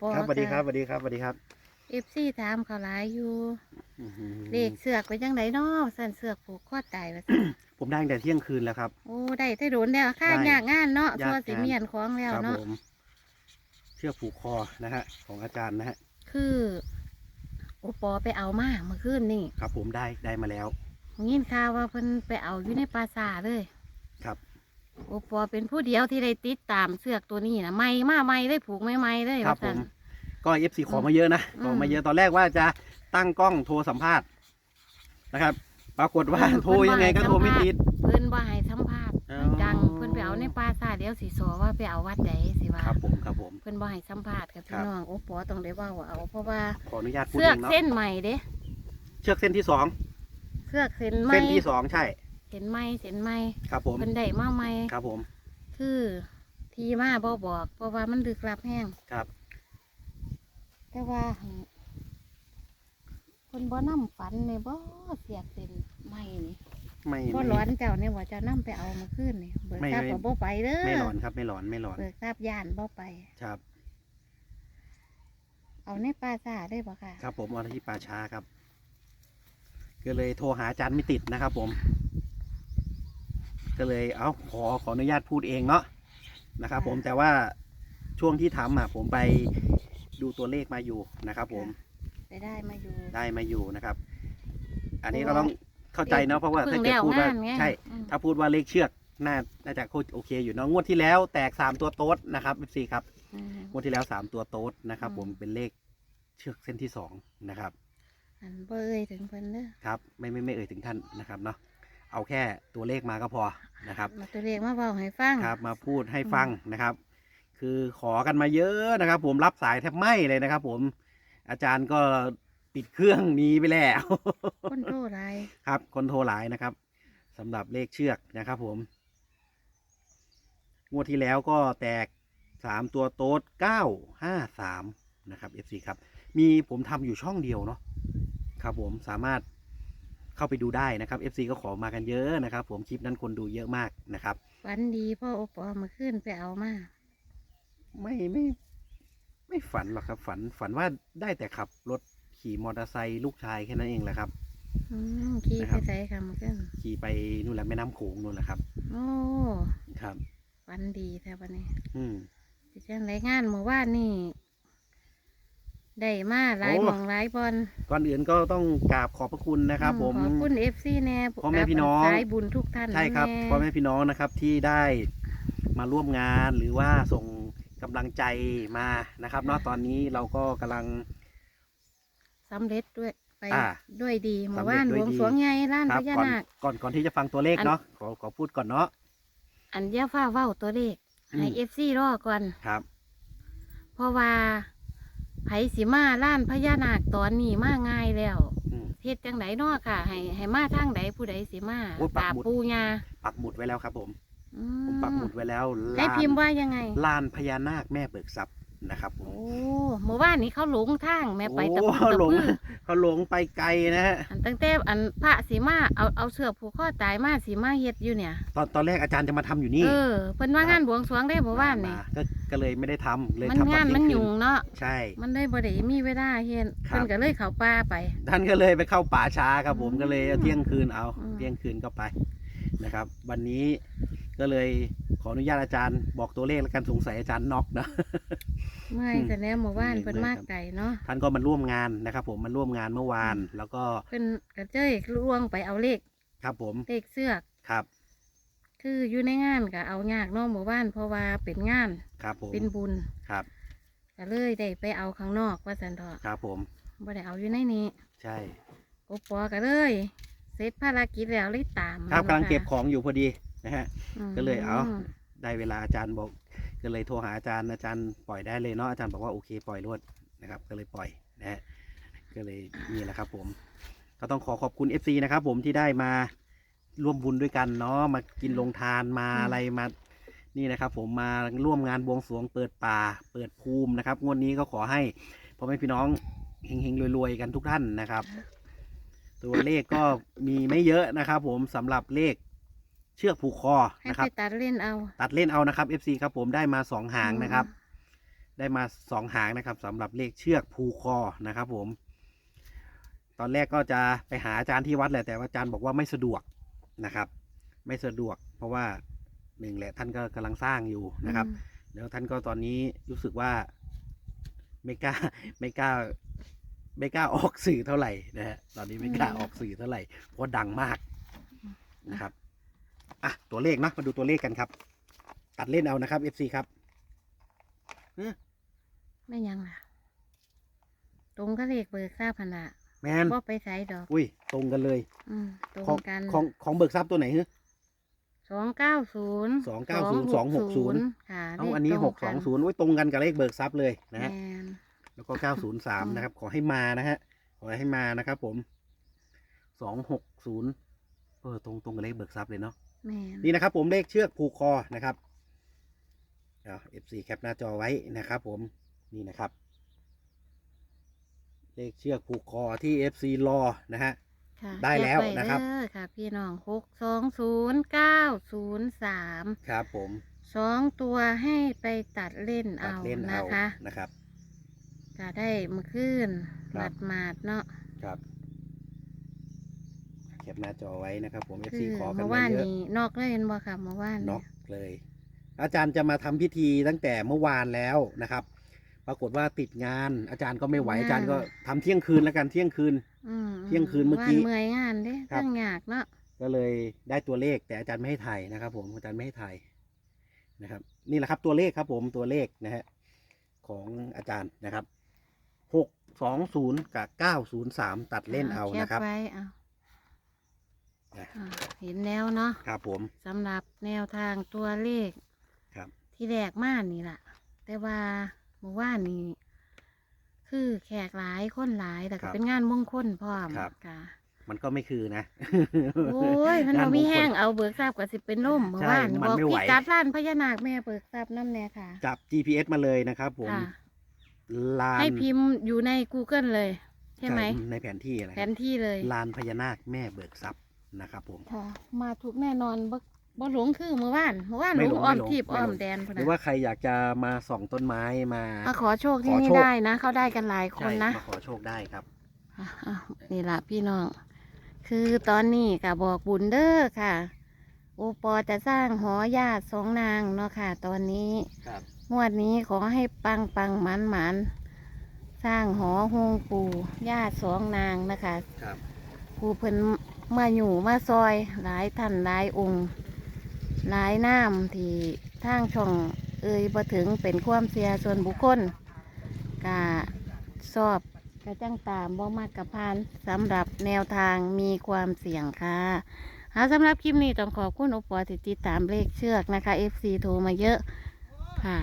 ปอครับสวัสดีครับสวัสดีครับสวัสดีครับเอฟซีถามเขาหลายอยู่อื้อหือเลขเสือกไปจังไดน้อสั่นเสือกผูกคอตายว่าผมได้ตั้งแต่เที่ยงคืนแล้วครับ โอ้ได้ได้โดนแล้วค่าได้ยากงานเนาะยากทัวสิงาน เมียนของแล้วครับเนาะผมเชือกผูกคอนะฮะของอาจารย์นะฮะคือโอปอไปเอามาเมื่อคืนนี่ครับผมได้ได้มาแล้ว ยินข่าวว่าเพิ่นไปเอาอยู่ในปราสาทเลย ครับ โอปอเป็นผู้เดียวที่ได้ติดตามเสือกตัวนี้นะไม่มาไม่ได้ผูกไม่ไม่เลยครับว่าซั่นผมก็เอฟซีขอมาเยอะนะอืมขอมาเยอะตอนแรกว่าจะตั้งกล้องโทรสัมภาษณ์นะครับ ปรากฏว่าอืมโทรยังไงก็โทรไม่ติดเพิ่นบ่ให้สัมภาษณ์อ๋อมันดังเพิ่นไปเอาในปราสาทเดี๋ยวสิสอว่าไปเอาวัดใดสิว่าครับผมครับผมเพิ่นบ่ให้สัมภาษณ์กับครัพี่บน้องโอ้ปอต้องได้เว้าเอาเพราะว่าขออนุญาตพูดเสือเอกงเนาะเส้นใหม่เด้เชือกเส้นที่สองเสือกเส้นใหม่เส้นที่สองใช่ เส้นใหม่เส้นใหม่ครับผมเพิ่นได้มาใหม่ครับผม คือทีมาบ่บอก เพราะว่ามันลึกลับแห้งครับ แต่ว่าหั่นเพิ่นบ่นำฝันนี่บ่เสียกเส้นใหม่นี่ไม่บ่ไม่ร้อนเจ้านี่ว่าเจะนำไปเอามาคืนนี่เบิกไม่ทราบไม่ก็บ่ไปเด้อไม่หลอนครับ ไม่หลอนไม่หลอนเบิกทราบย่านบ่ไปครับ เอาในปราสาทได้บ่ค่ะ ครับ ผมเอาที่ป่าช้าครับ ก็เลยโทรหาอาจารย์ไม่ติดนะครับ ผม ก็เลยเอาขอขออนุญาตพูดเองเนาะนะครับ ผมแต่ว่าช่วงที่ทำอะผมไปดูตัวเลขมาอยู่นะครับ ผมไปได้มาอยู่ได้มาอยู่นะครับ อันนี้เพก็ราะว่าต้องเข้าใจเนาะเพราะว่าเพิ่ถ้างเกิดแล้วพูดว่างานไงใช่อืมถ้าพูดว่าเลขเชือกน่าน่าจะโอเคอยู่เนาะงวดที่แล้วแตกสามตัวโต๊ดนะครับซีครับอืมงวดที่แล้วสามตัวโต๊ดนะครับอืมผมเป็นเลขเชือกเส้นที่สองนะครับอันเบยถึงเพิ่นเด้อครับ ไม่ไม่ไม่เอ่ยถึงท่านนะครับเนาะ เอาแค่ตัวเลขมาก็พอนะครับมาตัวเลขมาเบาให้ฟังครับ มาพูดให้ฟังนะครับ คือขอกันมาเยอะนะครับ ผมรับสายแทบไหมเลยนะครับ ผมอาจารย์ก็ปิดเครื่องหนีไปแล้วคนโตหลายครับคนโทรหลายนะครับสำหรับเลขเชือกนะครับ ผมงวดที่แล้วก็แตกสามตัวโต๊ดเก้าห้าสามนะครับ FC ครับ มีผมทำอยู่ช่องเดียวเนาะครับผมสามารถ เข้าไปดูได้นะครับ FC ก็ขอมากันเยอะนะครับ ผมคลิปนั้นคนดูเยอะมากนะครับ ฝันดีพ่อโอปอมาขึ้นไปเอามาไม่ไม่ไม่ฝันหรอกครับ ฝันฝันว่าได้แต่ขับรถขี่มอเตอร์ไซค์ลูกชายแค่นั้นเองแหละครับ อืมขี่นะคไปรับใส่ค่ะมาขึ้นขี่ไปนู่นแหละแม่น้ำโขงนู่นแหละครับโอ้ครับ ฝันดีแท้ปะเนี่ยอืมสิจังไรงานเมื่อวานนี่ ได้มาหลายโอ้หมองหลายบอลก่อนอื่นก็ต้องกราบขอบพระคุณนะครับ ผมขอบคุณเอฟซีแน่พ่อแม่พี่น้องสายบุญทุกท่านใช่ครับแน่พ่อแม่พี่น้องนะครับที่ได้มาร่วมงานหรือว่าส่งกำลังใจมานะครับเนาะตอนนี้เราก็กำลังสำเร็จด้วยไปอ่าด้วยดีเมื่อสำเร็จวานด้บวยวงดีสรวงใหญ่ล้านคพรับญาก่อนนาคก่อนก่อนที่จะฟังตัวเลขอันเนาะขอขอพูดก่อนเนาะอันย่าฟ้าเว้าตัวเลขอืมให้เอฟซีรอก่อนครับ เพราะว่า ไผสิมาล้านพญานาคตอนนี้มาง่ายแล้วอืม เฮ็ดจังไดเนาะค่ะ ให้ให้มาทางใดผู้ใดสิมาโอ้ยปักตาหมุด ปูญาปักหมุดไว้แล้วครับผม อืผมปักหมุดไว้แล้วได้ลานพิมพ์ว่ายังไง ลานพญานาคแม่เบิกทรัพย์นะครับผมโอ้เมื่อวานนี้เขาหลงทางแม่ไปตะโอ้พุตะหลงพื้เขาหลงไปไกลนะฮะ อันตั้งแต่อันพระสีมาเอาเอาเสือกผูกข้อตายมาสีมาเฮ็ดอยู่เนี่ย ตอนตอนแรกอาจารย์จะมาทำอยู่นี่เออเพิ่นว่างานบวงสรวงได้เมื่อวานนี่มาก็ ก็เลยไม่ได้ทำเลยมันทำตอนงานเที่มันยงคืยุ่งเนาะใช่ มันได้บ่ได้มีเวลาเฮ็ดครับ เพิ่นก็เลยเข้าป่าไป ท่านก็เลยไปเข้าป่าช้าครับผมอืมก็เลยเที่ยงคืนเอาอืม เที่ยงคืนก็ไปนะครับ วันนี้ก็เลยขออนุญาตอาจารย์บอกตัวเลขแล้วกันสงสัยอาจารย์น็อกนะ เมื่อยแต่แล้วเมื่อวานเมื่อยเพิ่นเมื่มาอยครับไก่เนาะท่านก็มาร่วมงานนะครับ ผมมาร่วมงานเมื่อวาน แล้วก็เพิ่นกระเจ้ยล่วงไปเอาเลขครับผมเลขเสือกครับ คืออยู่ในงานก็เอายากเนาะเมื่อวานเพราะว่าเป็นงานครับผมเป็นบุญครับก็เลยได้ไปเอาข้างนอกว่าสันเถอะครับผมบ่ได้เอาอยู่ในนี้ใช่โอปอก็เลยเสร็จภารกิจแล้วเลยตามครับมกำลังเก็บค่ะของอยู่พอดีนะฮะ มก็เลยเอา ได้เวลาอาจารย์บอก ก็เลยโทรหาอาจารย์อาจารย์ปล่อยได้เลยเนาะอาจารย์บอกว่าโอเคปล่อยรวดนะครับ ก็เลยปล่อยนะฮะก็เลยนี่แหละครับผม ก็ต้องขอขอบคุณ FC นะครับผมที่ได้มา ร่วมบุญด้วยกันเนาะมากินลงทานมาอะไรมา นี่นะครับ ผมมาร่วมงานบวงสรวงเปิดป่า เปิดภูมินะครับงวดนี้ก็ขอให้พ่อแม่พี่น้องเฮงๆรวยๆกันทุกท่านนะครับ ตัวเลขก็มีไม่เยอะนะครับ ผมสำหรับเลขเชือกผูกคอให้นะคไปรับตัดเล่นเอา ตัดเล่นเอานะครับ FC ครับผมได้มาสองหางนะครับ ได้มาสองหางนะครับสำหรับเลขเชือกภูคอนะครับ ผม ตอนแรกก็จะไปหาอาจารย์ที่วัดแหละแต่ว่าอาจารย์บอกว่าไม่สะดวก นะครับ ไม่สะดวก เพราะว่าหนึ่งแหละท่านก็กำลังสร้างอยู่นะครับ แล้วท่านก็ตอนนี้รู้สึกว่าไม่กล้าไม่กล้า ไม่กล้าออกสื่อเท่าไหร่นะฮะตอนนี้ไม่กล้าอืมออกสื่อเท่าไหร่เพราะดังมากนะครับอะตัวเลขนะมาดูตัวเลขกันครับ ตัดเล่นเอานะครับ FC ครับไม่ยังล่ะ ตรงก็เลขเบิกทราบขนาด แมนว่าไปใส่ดอก อุ้ย ตรงกันเลย อืมตรงของกันของของเบิกทรัพย์ตัวไหนฮะ สองเก้าศูนย์290 260 ค่ะเอาลขอันนี้ตรหกสองศูนย์ไว้ยตรงกันกับเลขเบิกทรัพย์เลยนะแมฮะนแล้วก็เก้าศูนย์สามนะครับ ขอให้มานะฮะ ขอให้มานะครับผมสองหกศูนย์เออตรงตรงกับเลขเบิกทรัพย์เลยเนาะ แมนนี่นะครับผมเลขเชือกผูกคอนะครับเอฟซีแคปหน้าจอไว้นะครับผมนี่นะครับ เลขเชือกผูกคอที่ FC รอนะฮะ ค่ะได้แล้วเก็ว้นะครับเด้อค่ะ พี่น้องหกสองศูนย์เก้าศูนย์สามครับผมสองตัวให้ไปตัดเล่นตัเอาดเล่นนะเอาคะนะครับจะได้เมื่อคืนคหรัมับดหมาดๆเนาะครับแคปหน้าจอไว้นะครับ ผม คื FC อขอกันเมื่อมาวานเยอะนี้นอกเลยเห็นบ่ค่ะเมื่อวานน็นี้อกเลย อาจารย์จะมาทำพิธีตั้งแต่เมื่อวานแล้วนะครับ ปรากฏว่าติดงาน อาจารย์ก็ไม่ไหวอาจารย์ก็ทำเที่ยงคืนแล้วกันเที่ยงคืนอืมเที่ยงคืนเมื่อกี้วาเมื่อยงานเด้ครับตั้งยากเนาะก็เลยได้ตัวเลขแต่อาจารย์ไม่ให้ถ่ายนะครับ ผมอาจารย์ไม่ให้ถ่ายนะครับ นี่แหละครับตัวเลขครับผมตัวเลขนะฮะของอาจารย์นะครับหกสองศูนย์กับเก้าศูนย์สามตัดเล่นเอานะครับแปไว้เอานะอ่าเห็นแล้วเนาะครับผมสำหรับแนวทางตัวเลข ครับ ที่แรกมานี่ล่ะแต่ว่า เมื่อวานนี้คือแขกหลายคนหลายแต่ครัก็บเป็นงานมงคลพร้อมครับค่ะมันก็ไม่คือนะ โอ้ยมันงาบ่มงคลมีแห้งเอาเบิกทราบกับสิเป็นล่มเมื่อใช่วานมันบอกไม่ไหว พี่กัดร้านพญานาคแม่เบิกทราบน้ำแน่ค่ะจับ GPS มาเลยนะครับผมค่ะลานให้พิมพ์อยู่ใน Google เลย ใช่ไหมในแผนที่อะไรแผนที่เลยลานพญานาคแม่เบิกทรัพย์นะครับผม ค่ะมาถูกแน่นอนบ่ บ่หลงคือเมื่อวานเมื่อวานหไม่ลหลงงอ้อมไม่หลงทีบไม่อ้อหลมงแดนพุ่นหรือน่ะว่าใครอยากจะมาส่องต้นไม้มา มาขอโชคที่ขอนี่โชค ได้นะ เขาได้กันหลายคนใช่นะ มาขอโชคได้ครับ อะอะนี่ล่ะพี่น้อง คือตอนนี้กับบอกบุญเด้อค่ะ โอปอจะสร้างหอญาติสองนางเนาะค่ะ ตอนนี้ครับ งวดนี้ขอให้ปังปังหมันหมันสร้างหอหงปู่ญาติสองนางนะคะ ครับ ผู้เพิ่นมาอยู่มาซอยหลายท่านหลายองค์ หลายน้ำที่ทางช่องเอ่ยบ่ถึงเป็นความเสียส่วนบุคคลกะสอบกะจังตามบ่มากกับพานสำหรับแนวทางมีความเสี่ยงค่ะหาสำหรับคลิปนี้ต้องขอบคุณอุปกรณ์ติดตามเลขเชือกนะคะ FC โทรมาเยอะค่ะ